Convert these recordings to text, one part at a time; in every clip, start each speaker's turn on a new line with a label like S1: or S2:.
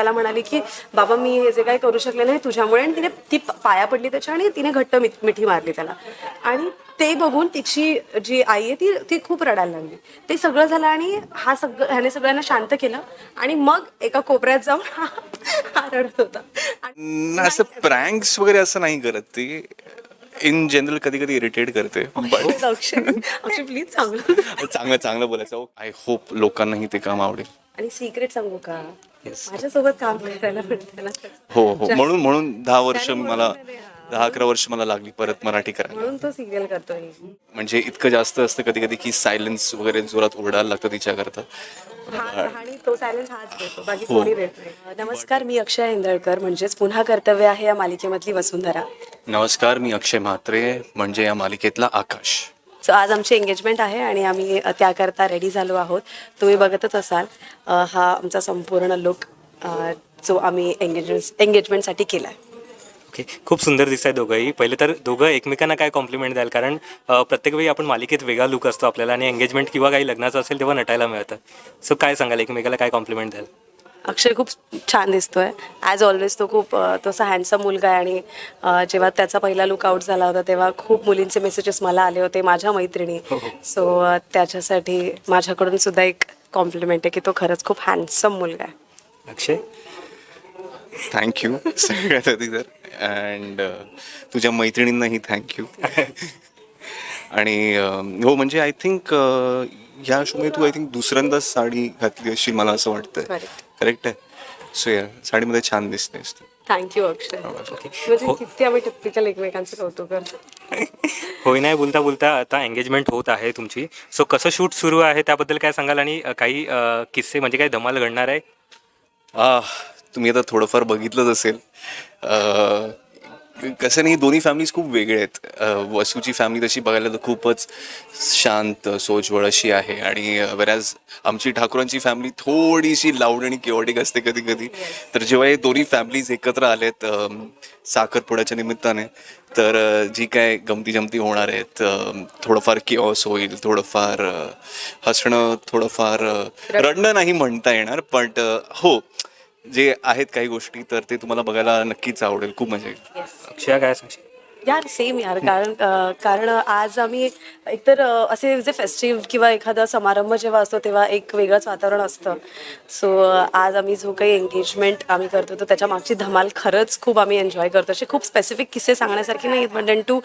S1: त्याला म्हणाली की बाबा मी हे जे काही करू शकले नाही तुझ्यामुळे. आणि तिने ती पाया पडली त्याच्या आणि तिने घट्ट मिठ- मारली त्याला. आणि ते बघून तिची जी आई आहे ती ती खूप रडायला लागली. ते सगळं झालं आणि हा सगळं ह्याने सगळ्यांना शांत केलं आणि मग एका कोपऱ्यात जाऊन हा रडत होता.
S2: असं प्रँक्स वगैरे असं नाही करत ती? इन जनरल कधी कधी इरिटेट करते.
S1: प्लीज चांगलं
S2: चांगलं चांगलं बोलायचं. आय होप लोकांनाही ते काम आवडेल.
S1: आणि सिक्रेट सांगू का? माझ्यासोबत काम करायला
S2: हो हो. म्हणून म्हणून दहा वर्ष मला दहा अकरा वर्ष मला लागली परत मराठी करायला.
S1: म्हणून तो सिरियल करतोय.
S2: म्हणजे इतकं जास्त असतं कधी कधी की सायलेन्स वगैरे जोरात ओरडायला लागतं तिच्याकरता.
S1: हा आणि तो सायलेन्स हाच देतो. बाकी कोणी देत नाही. नमस्कार मी अक्षय इंदळकर. म्हणजेच पुन्हा कर्तव्य आहे या मालिकेमधली वसुंधरा.
S2: नमस्कार मी अक्षय म्हात्रे. म्हणजे या मालिकेतला आकाश.
S1: सो आज आमची एंगेजमेंट आहे आणि आम्ही त्याकरता रेडी झालो आहोत. तुम्ही बघतच असाल हा आमचा संपूर्ण लुक जो आम्ही एंगेजमेंट एंगेजमेंटसाठी केला आहे
S3: ओके खूप सुंदर दिसत आहे दोघंही. पहिले तर दोघं एकमेकांना काय कॉम्प्लिमेंट द्याल? कारण प्रत्येक वेळी आपण मालिकेत वेगळा लुक असतो आपल्याला आणि एंगेजमेंट किंवा काही लग्नाचं असेल तेव्हा नटायला मिळतं. सो काय सांगाल? एकमेकाला काय कॉम्प्लिमेंट द्याल?
S1: अक्षय खूप छान दिसतोय. ॲज ऑलवेज तो खूप तसा हँडसम मुलगा आहे आणि जेव्हा त्याचा पहिला लुक आउट झाला होता तेव्हा खूप मुलींचे मेसेजेस मला आले होते माझ्या मैत्रिणी. सो त्याच्यासाठी माझ्याकडून सुद्धा एक कॉम्प्लिमेंट आहे की तो खरंच खूप हँडसम मुलगा आहे.
S3: अक्षय?
S2: थँक्यू सगळ्यात आधी तर. अँड तुझ्या मैत्रिणींनाही थँक्यू आणि हो म्हणजे आय थिंक ह्या शोमध्ये तू आय थिंक दुसऱ्यांदाच साडी घातली अशी मला असं वाटतं
S1: Correct.
S2: करेक्ट आहे. सो या साडीमध्ये छान दिसतेस तू
S1: थँक्यू अक्षय म्हणजे किती आम्ही टिपिकल एकमेकांचं कौतुक करतो.
S3: होय नाही बोलता बोलता आता एंगेजमेंट होत आहे तुमची. सो कसं शूट सुरू आहे त्याबद्दल काय सांगाल? आणि काही किस्से म्हणजे काय धमाल घडणार आहे?
S2: तुम्ही आता थोडंफार बघितलंच असेल. कसं नाही दोन्ही फॅमिलीज खूप वेगळे आहेत. वसूची फॅमिली तशी बघायला तर खूपच शांत सोजवळ अशी आहे आणि बऱ्याच आमची ठाकूरांची फॅमिली थोडीशी लाऊड आणि केवटिक असते कधी कधी. तर जेव्हा हे दोन्ही फॅमिलीज एकत्र आलेत साखरपुड्याच्या निमित्ताने तर जी काय गमती जमती होणार आहेत थोडंफार किऑस होईल थोडंफार हसणं थोडंफार रडणं नाही म्हणता येणार बट हो जे आहेत काही गोष्टी तर ते तुम्हाला बघायला नक्कीच आवडेल. खूप मजा येईल.
S3: अक्षय काय सांगशील?
S1: यार सेम यार. कारण अ, कारण आज आम्ही एकतर अ, असे जे फेस्टिव्ह किंवा एखादा समारंभ जेव्हा असतो तेव्हा एक वेगळंच वातावरण असतं. सो आज आम्ही जो काही एंगेजमेंट आम्ही करतो तर त्याच्या मागची धमाल खरंच खूप आम्ही एन्जॉय करतो. असे खूप स्पेसिफिक किस्से सांगण्यासारखे नाहीत पण टू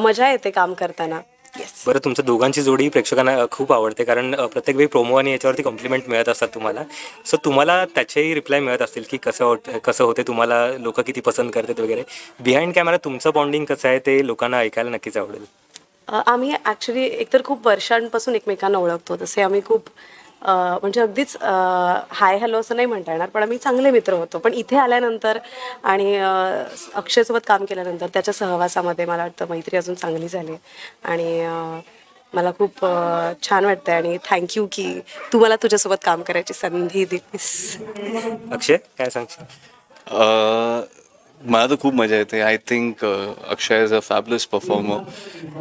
S1: मजा येते काम करताना. येस
S3: बरं तुमचं दोघांची जोडी प्रेक्षकांना खूप आवडते कारण प्रत्येक वेळी प्रोमो आणि याच्यावरती कॉम्प्लिमेंट मिळत असतात तुम्हाला. सो तुम्हाला त्याचेही रिप्लाय मिळत असतील की कसं कसं होते तुम्हाला लोक किती पसंत करतात वगैरे. बिहाइंड कॅमेरा तुमचं बॉन्डिंग कसं आहे ते लोकांना ऐकायला नक्कीच आवडेल.
S1: आम्ही ॲक्च्युली एकतर खूप वर्षांपासून एकमेकांना ओळखतो. तसे आम्ही खूप म्हणजे अगदीच हाय हॅलो असं नाही म्हणता येणार पण आम्ही चांगले मित्र होतो. पण इथे आल्यानंतर आणि अक्षयसोबत काम केल्यानंतर त्याच्या सहवासामध्ये मला वाटतं मैत्री अजून चांगली झाली आणि मला खूप छान वाटतं आणि थँक्यू की तू मला तुझ्यासोबत काम करायची संधी दिलीस.
S3: अक्षय काय सांगशील?
S2: मला तर खूप मजा येते. I think uh, Akshay is a fabulous performer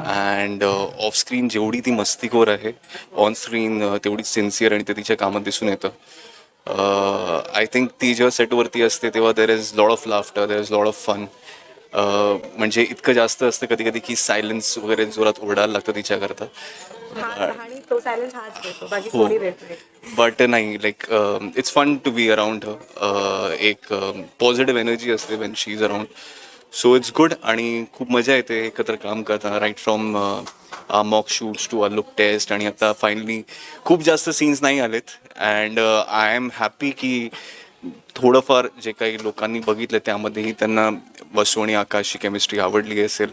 S2: and off screen जेवढी ती मस्तीखोर आहे ऑन स्क्रीन uh, तेवढी सिन्सिअर आणि ते तिच्या कामात दिसून येतं. Uh, आय थिंक ती जेव्हा सेटवरती असते तेव्हा there is lot of laughter there is lot of fun म्हणजे इतकं जास्त असतं कधी कधी की सायलेन्स वगैरे जोरात ओरडायला लागतं तिच्याकरता.
S1: आणि तो सायलेन्स हाच देतो. बाकी
S2: हो.
S1: कोणी देत नाही.
S2: बट नाही like it's fun to be around एक पॉझिटिव्ह एनर्जी असते when she is around so it's good आणि खूप मजा येते एकत्र काम करताना right from mock shoots to a look test आणि आता फायनली खूप जास्त सीन्स नाही आलेत. अँड आय एम हॅपी की थोडंफार जे काही लोकांनी बघितलं त्यामध्येही त्यांना वसू आणि आकाशची केमिस्ट्री आवडली असेल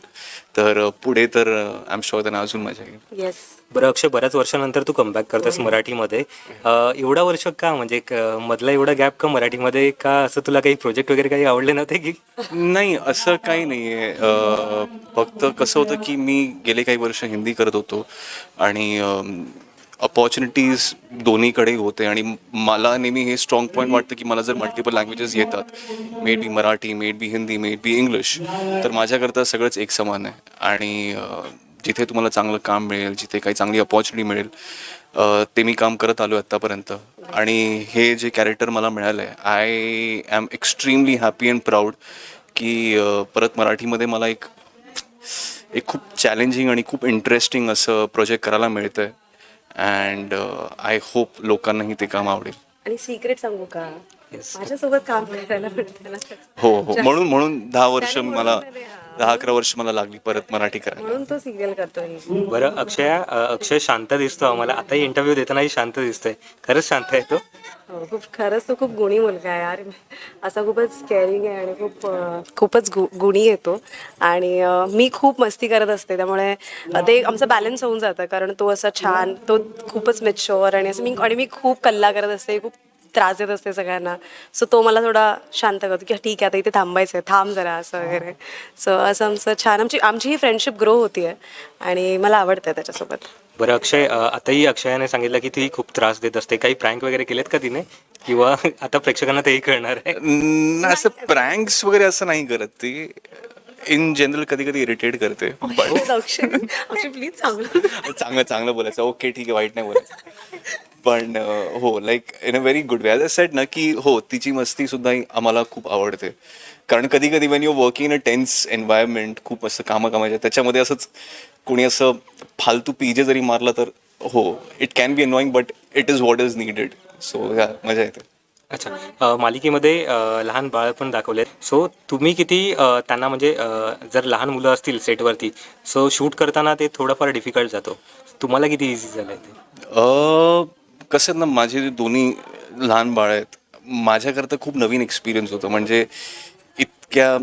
S2: तर पुढे तर आय एम शुअर त्यांना अजून मजा येईल.
S1: येस
S3: बरं अक्षय बऱ्याच वर्षानंतर तू कमबॅक करतोस मराठीमध्ये. अ, एवढा वर्ष का? म्हणजे क- मधला एवढा गॅप का मराठीमध्ये? का असं तुला काही प्रोजेक्ट वगैरे काही आवडले नव्हते की?
S2: नाही असं काही नाही आहे फक्त कसं होतं की मी गेले काही वर्ष हिंदी करत होतो आणि अपॉर्च्युनिटीज दोन्हीकडे होते आणि मला नेहमी हे स्ट्रॉंग पॉईंट वाटतं की मला जर मल्टिपल लँग्वेजेस येतात maybe Marathi maybe Hindi maybe English तर माझ्याकरता सगळंच एक समान आहे. आणि जिथे तुम्हाला चांगलं काम मिळेल जिथे काही चांगली अपॉर्च्युनिटी मिळेल ते मी काम करत आलो आत्तापर्यंत. आणि हे जे कॅरेक्टर मला मिळालं आहे I am extremely happy and proud की परत मराठीमध्ये मला एक एक खूप चॅलेंजिंग आणि खूप इंटरेस्टिंग असं प्रोजेक्ट करायला मिळतं आहे अँड आय होप लोकांनाही ते काम आवडेल.
S1: आणि सिक्रेट सांगू का? माझ्यासोबत काम करायला
S2: हो हो. म्हणून म्हणून दहा वर्ष मला. दहा अकरा वर्ष मला लागली परत मराठी करायला.
S1: म्हणून तो सिरियल करतोय.
S3: बरं अक्षय अ, अक्षय शांत दिसतो आम्हाला. आताही इंटरव्ह्यू देतानाही शांत दिसतोय. खरंच शांत आहे तो.
S1: हो खूप खरंच तो खूप गुणी मुलगा आहे. यार असा खूपच केअरिंग आहे आणि खूप अं, खूपच गु गुणी येतो आणि अं, मी खूप मस्ती करत असते. त्यामुळे अं, ते आमचं बॅलन्स होऊन जातं. कारण तो असा छान तो खूपच मेच्युअर आणि असं मी आणि मी खूप कल्ला करत असते. खूप त्रास देत असते सगळ्यांना. सो तो मला थोडा शांत करतो की ठीक आहे आता इथे थांबायचं आहे थांब जरा असं वगैरे. सो असं आमचं छान आमची आमची ही फ्रेंडशिप ग्रो होती आहे आणि मला आवडतं त्याच्यासोबत.
S3: बरं अक्षय अ, आताही अक्षयाने सांगितलं की ती खूप त्रास देत असते. काही प्रँक वगैरे केलेत का तिने? किंवा आता प्रेक्षकांना तेही कळणार आहे?
S2: न, असं प्रँक्स वगैरे असं नाही करत ती. इन जनरल कधी कधी इरिटेट करते
S1: प्लीज चांगलं
S2: चांगलं चांगलं बोलायचं. ओके ठीक आहे वाईट नाही बोलायचं. पण अं, हो like in a very good way as a set ना की हो तिची मस्ती सुद्धा आम्हाला खूप आवडते. कारण कधी कधी when you working in a tense environment खूप असं कामं कामाच्या त्याच्यामध्ये असंच कोणी असं फालतू पीजे जरी मारलं तर हो it can be annoying but it is what is needed so yeah मजा येते.
S3: अच्छा. अ, मालिकेमध्ये अ, लहान बाळ पण दाखवले सो तुम्ही किती अ, त्यांना म्हणजे अ, जर लहान मुलं असतील सेटवरती सो शूट करताना ते थोडंफार डिफिकल्ट जातो. तुम्हाला किती इझी झालं आहे ते?
S2: अ, कसं ना माझे जे दोन्ही लहान बाळ आहेत माझ्याकरता खूप नवीन एक्सपिरियन्स होतं. म्हणजे इतक्या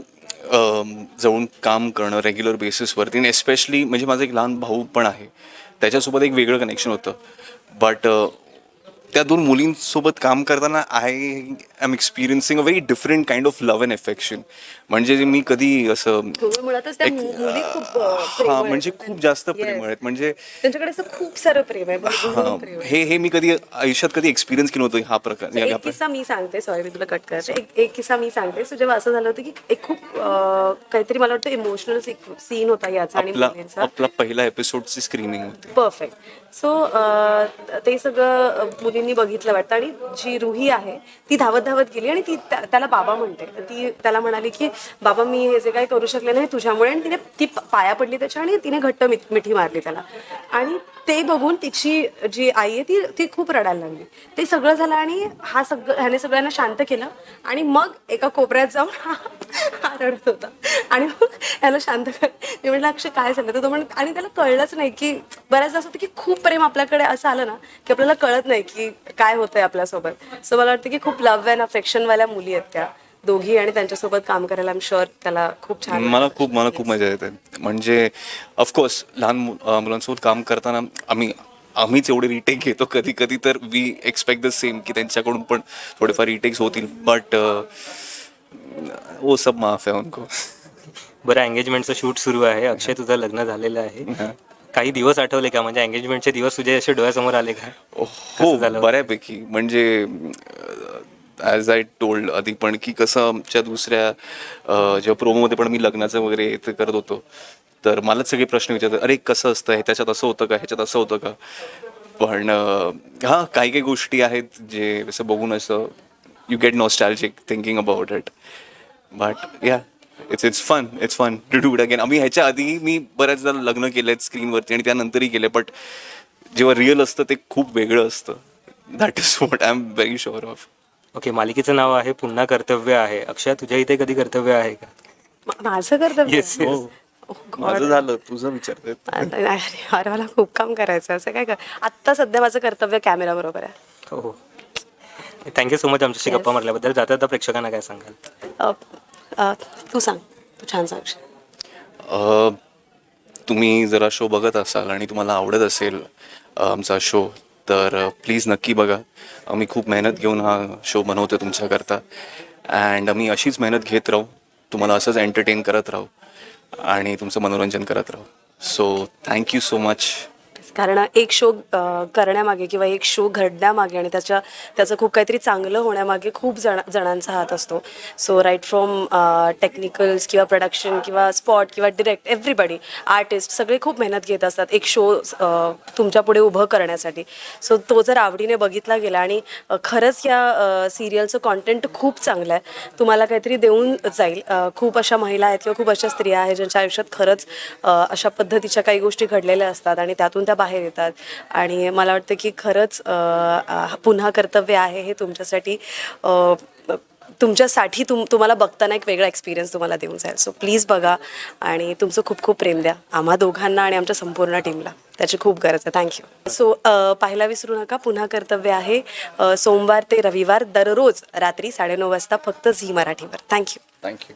S2: अम, जवळून काम करणं रेग्युलर बेसिसवरती आणि एस्पेशली म्हणजे माझा एक लहान भाऊ पण आहे. त्याच्यासोबत एक वेगळं कनेक्शन होतं. बट त्या दोन मुलींसोबत काम करताना I am experiencing a very different kind of love and affection म्हणजे मी कधी असं
S1: हो, मुळातच त्या
S2: एक,
S1: मुली खूप अं, प्रेमळ
S2: हा
S1: आहेत.
S2: म्हणजे खूप जास्त. प्रेमळ आहेत. म्हणजे
S1: त्यांच्याकडे असं खूप सारं प्रेम आहे. भरभरून
S2: हा
S1: प्रेम आहे.
S2: हे हे मी कधी आयुष्यात कधी एक्सपिरियन्स केलं होतं हा प्रकार या- या
S1: एक किस्सा मी सांगते. सॉरी मी तुला कट करते. एक एक किस्सा मी सांगते. सो जेव्हा असं झालं होतं की एक खूप अं, काहीतरी मला वाटतं इमोशनल सीन होता याचा आणि
S2: आपला
S1: मुलींचा.
S2: आपला पहिला एपिसोडची स्क्रीनिंग होती.
S1: परफेक्ट सो ते सगळं अ, मुलींनी बघितलं वाटतं. आणि जी रुही आहे ती धावत धावत गेली आणि ती त्याला बाबा म्हणते. ती त्याला म्हणाली की बाबा मी हे जे काही करू शकले नाही तुझ्यामुळे. आणि तिने ती पाया पडली त्याच्या आणि तिने घट्ट मिठ- मिठी मारली त्याला. आणि ते बघून तिची जी आई आहे ती ती खूप रडायला लागली. ते सगळं झालं आणि हा सगळं ह्याने सगळ्यांना शांत केलं आणि मग एका कोपऱ्यात जाऊन हा रडत होता. आणि मग ह्याला शांत कर मी म्हटलं अक्षय काय झालं? तर तो म्हण आणि त्याला कळलंच नाही की बऱ्याचदा असं होतं की खूप प्रेम आपल्याकडे असं आलं ना की आपल्याला कळत नाही की काय होतंय आपल्यासोबत? सो मला वाटतं की खूप लव्ह अँड अफेक्शनवाल्या मुली आहेत त्या दोघी आणि त्यांच्यासोबत काम करायला आम शुअर त्याला खूप छान
S2: मला खूप मला खूप मजा येते. म्हणजे ऑफकोर्स लहान मुलांसोबत काम करताना आम्ही आम्हीच एवढे रिटेक घेतो. कधी कधी तर वी एक्सपेक्ट द सेम की त्यांच्याकडून पण थोडेफार रिटेक्स होतील. बट ओ सब माफ आहे उनको.
S3: बरं एंगेजमेंटचं शूट सुरू आहे. अक्षय तुझं लग्न झालेलं आहे. काही दिवस आठवले का? म्हणजे एंगेजमेंटचे दिवस तुझे असे डोळ्यासमोर आले का?
S2: हो
S3: झालं?
S2: बऱ्यापैकी. म्हणजे ॲज आय टोल्ड आधी पण की कसं आमच्या दुसऱ्या जेव्हा प्रोमोमध्ये पण मी लग्नाचं वगैरे ते करत होतो तर मलाच सगळे प्रश्न विचारतात अरे कसं असतं? हे त्याच्यात असं होतं का? ह्याच्यात असं होतं का? पण हा काही काही गोष्टी आहेत जे असं बघून असं you get nostalgic thinking about it but yeah it's it's fun it's fun to do it again आम्ही ह्याच्या आधी मी बऱ्याचदा लग्न केलं आहेत स्क्रीनवरती आणि त्यानंतरही केले बट जेव्हा रिअल असतं ते खूप वेगळं असतं. That is what I am very sure of
S3: okay मालिकेचं नाव आहे पुन्हा कर्तव्य आहे. अक्षय तुझ्या इथे कधी कर्तव्य आहे का?
S1: माझं कर्तव्य?
S3: Yes, yes.
S1: Oh God.
S2: माझं झालं तुझं विचारतोय
S1: आता नाही, अरे अरे, मला खूप काम करायचं असं काय कर? आत्ता सध्या माझं कर्तव्य कॅमेरा बरोबर आहे.
S3: हो. थँक्यू सो मच आमच्याशी गप्पा मारल्याबद्दल. जाता जाता प्रेक्षकांना काय सांगाल?
S1: अ, अ, तू सांग तू छान सांगशील.
S2: अ, तुम्ही जरा शो बघत असाल आणि तुम्हाला आवडत असेल अ, आमचा शो तर प्लीज नक्की बघा. आम्ही खूप मेहनत घेऊन हा शो बनवतो तुमच्याकरता. अँड आम्ही अशीच मेहनत घेत राहू. तुम्हाला असंच एंटरटेन करत राहू. आणि तुमचं मनोरंजन करत राहू. So thank you so much.
S1: कारण एक शो करण्यामागे किंवा एक शो घडण्यामागे आणि त्याच्या त्याचं खूप काहीतरी चांगलं होण्यामागे खूप जण जणांचा हात असतो. सो राईट फ्रॉम टेक्निकल्स किंवा प्रोडक्शन किंवा स्पॉट किंवा डिरेक्ट एव्हरीबडी आर्टिस्ट सगळे खूप मेहनत घेत असतात एक शो तुमच्यापुढे उभं करण्यासाठी. सो तो जर आवडीने बघितला गेला आणि खरंच या सिरियलचं कॉन्टेंट खूप चांगलं आहे तुम्हाला काहीतरी देऊन जाईल. खूप अशा महिला आहेत किंवा खूप अशा स्त्रिया आहेत ज्यांच्या आयुष्यात खरंच अशा पद्धतीच्या काही गोष्टी घडलेल्या असतात आणि त्यातून त्या बाहेर येतात. आणि मला वाटतं की खरंच पुन्हा कर्तव्य आहे हे तुमच्यासाठी. तुमच्यासाठी तुम तुम्हाला बघताना एक वेगळा एक्सपिरियन्स तुम्हाला देऊन जाईल. सो प्लीज बघा आणि तुमचं खूप खूप प्रेम द्या. आम्हा दोघांना आणि आमच्या संपूर्ण टीमला त्याची खूप गरज आहे. थँक्यू सो पाहायला विसरू नका. पुन्हा कर्तव्य आहे सोमवार ते रविवार दररोज रात्री साडेनऊ वाजता फक्त झी मराठीवर. Thank you
S2: thank you